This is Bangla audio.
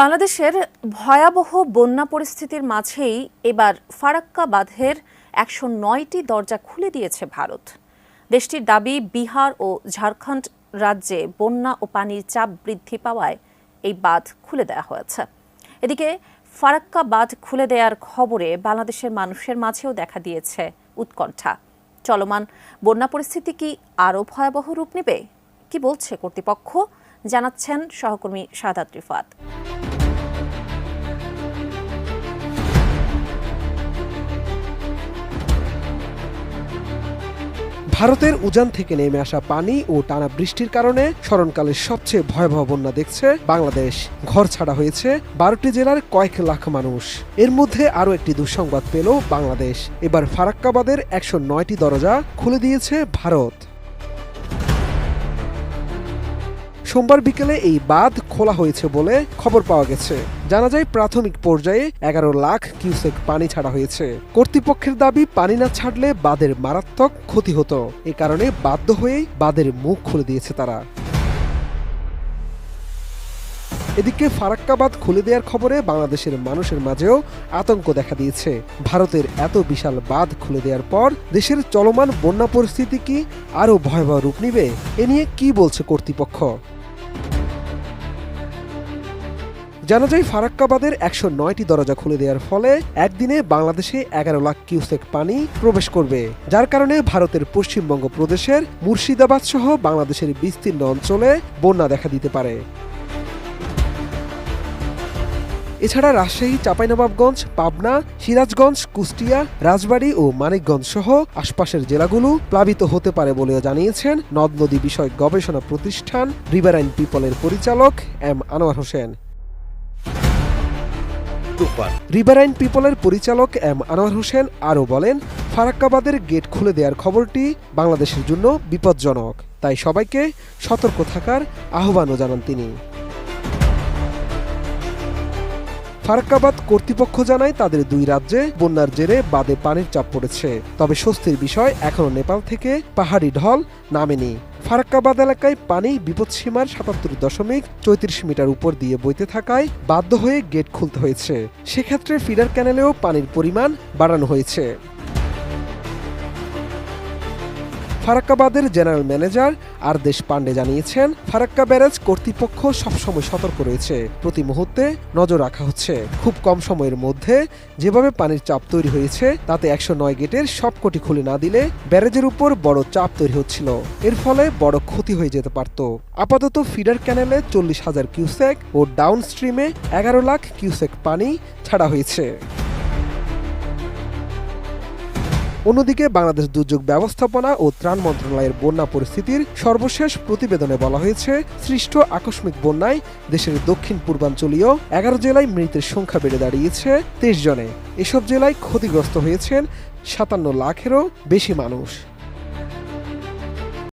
বাংলাদেশের ভয়াবহ বন্যা পরিস্থিতির মাঝেই এবার ফারাক্কা বাঁধের একশো নয়টি দরজা খুলে দিয়েছে ভারত। দেশটির দাবি, বিহার ও ঝাড়খণ্ড রাজ্যে বন্যা ও পানির চাপ বৃদ্ধি পাওয়ায় এই বাঁধ খুলে দেওয়া হয়েছে। এদিকে ফারাক্কা বাঁধ খুলে দেওয়ার খবরে বাংলাদেশের মানুষের মাঝেও দেখা দিয়েছে উৎকণ্ঠা। চলমান বন্যা পরিস্থিতি কি আরও ভয়াবহ রূপ নেবে? কি বলছে কর্তৃপক্ষ? জানাচ্ছেন সহকর্মী সাদাত রিফাত। ভারতের উজান থেকে নেমে আসা পানি ও টানা বৃষ্টির কারণে স্মরণকালের সবচেয়ে ভয়াবহ বন্যা দেখছে বাংলাদেশ। ঘর ছাড়া হয়েছে বারোটি জেলার কয়েক লাখ মানুষ। এর মধ্যে আরও একটি দুঃসংবাদ পেল বাংলাদেশ। এবার ফারাক্কাবাদের একশো নয়টি দরজা খুলে দিয়েছে ভারত। সোমবার বিকেলে এই বাঁধ খোলা হয়েছে বলে খবর পাওয়া গেছে। জানা যায়, প্রাথমিক পর্যায়ে এগারো লাখ কিউসেক পানি ছাড়া হয়েছে। কর্তৃপক্ষের দাবি, পানি না ছাড়লে বাঁধের মারাত্মক ক্ষতি হতো। এ কারণে বাধ্য হয়েই বাঁধের মুখ খুলে দিয়েছে তারা। এদিকে ফারাক্কাবাদ খুলে দেওয়ার খবরে বাংলাদেশের মানুষের মাঝেও আতঙ্ক দেখা দিয়েছে। ভারতের এত বিশাল বাঁধ খুলে দেওয়ার পর দেশের চলমান বন্যা পরিস্থিতি কি আরও ভয়াবহ রূপ নিবে, এ নিয়ে কি বলছে কর্তৃপক্ষ? জানা যায় ফারাক্কাবাদের একশো নয়টি দরজা খুলে দেওয়ার ফলে একদিনে বাংলাদেশে এগারো লাখ কিউসেক পানি প্রবেশ করবে, যার কারণে ভারতের পশ্চিমবঙ্গ প্রদেশের মুর্শিদাবাদ সহ বাংলাদেশের বিস্তীর্ণ অঞ্চলে বন্যা দেখা দিতে পারে। এছাড়া রাজশাহী, চাঁপাইনবাবগঞ্জ, পাবনা, সিরাজগঞ্জ, কুষ্টিয়া, রাজবাড়ী ও মানিকগঞ্জ সহ আশপাশের জেলাগুলো প্লাবিত হতে পারে বলেও জানিয়েছেন নদ নদী বিষয়ক গবেষণা প্রতিষ্ঠান রিভারাইন পিপলের পরিচালক এম আনোয়ার হোসেন। রিভারাইন পিপলের পরিচালক এম আনোয়ার হোসেন আরও বলেন, ফারাক্কাবাদের গেট খুলে দেওয়ার খবরটি বাংলাদেশের জন্য বিপজ্জনক। তাই সবাইকে সতর্ক থাকার আহ্বানও জানান তিনি। ফারাক্কাবাদ কর্তৃপক্ষ জানায় তাদের দুই রাজ্যে বন্যার জেরে বাদে পানির চাপ পড়েছে। তবে স্বস্তির বিষয় এখনও নেপাল থেকে পাহাড়ি ঢল নামেনি। ফারাক্কাবাদ এলাকায় পানি বিপদসীমার সাতাত্তর দশমিক চৌত্রিশ মিটার উপর দিয়ে বইতে থাকায় বাধ্য হয়ে গেট খুলতে হয়েছে। সেক্ষেত্রে ফিডার ক্যানেলেও পানির পরিমাণ বাড়ানো হয়েছে। ফারাক্কাবাদের জেনারেল ম্যানেজার আর দেশ পান্ডে জানিয়েছেন, ফারাক্কা ব্যারাজ কর্তৃপক্ষ সবসময় সতর্ক রয়েছে। প্রতি মুহূর্তে নজর রাখা হচ্ছে। খুব কম সময়ের মধ্যে যেভাবে পানির চাপ তৈরি হয়েছে, তাতে একশো নয় গেটের সবকটি খুলে না দিলে ব্যারেজের উপর বড় চাপ তৈরি হচ্ছিল। এর ফলে বড় ক্ষতি হয়ে যেতে পারত। আপাতত ফিডার ক্যানেলে চল্লিশ হাজার কিউসেক ও ডাউন স্ট্রিমে এগারো লাখ কিউসেক পানি ছাড়া হয়েছে। অন্যদিকে বাংলাদেশ দুর্যোগ ব্যবস্থাপনা ও ত্রাণ মন্ত্রণালয়ের বন্যা পরিস্থিতির সর্বশেষ প্রতিবেদনে বলা হয়েছে, সৃষ্ট আকস্মিক বন্যায় দেশের দক্ষিণ পূর্বাঞ্চলীয় এগারো জেলায় মৃতের সংখ্যা বেড়ে দাঁড়িয়েছে তেইশ জনে। এসব জেলায় ক্ষতিগ্রস্ত হয়েছেন সাতান্ন লাখেরও বেশি মানুষ।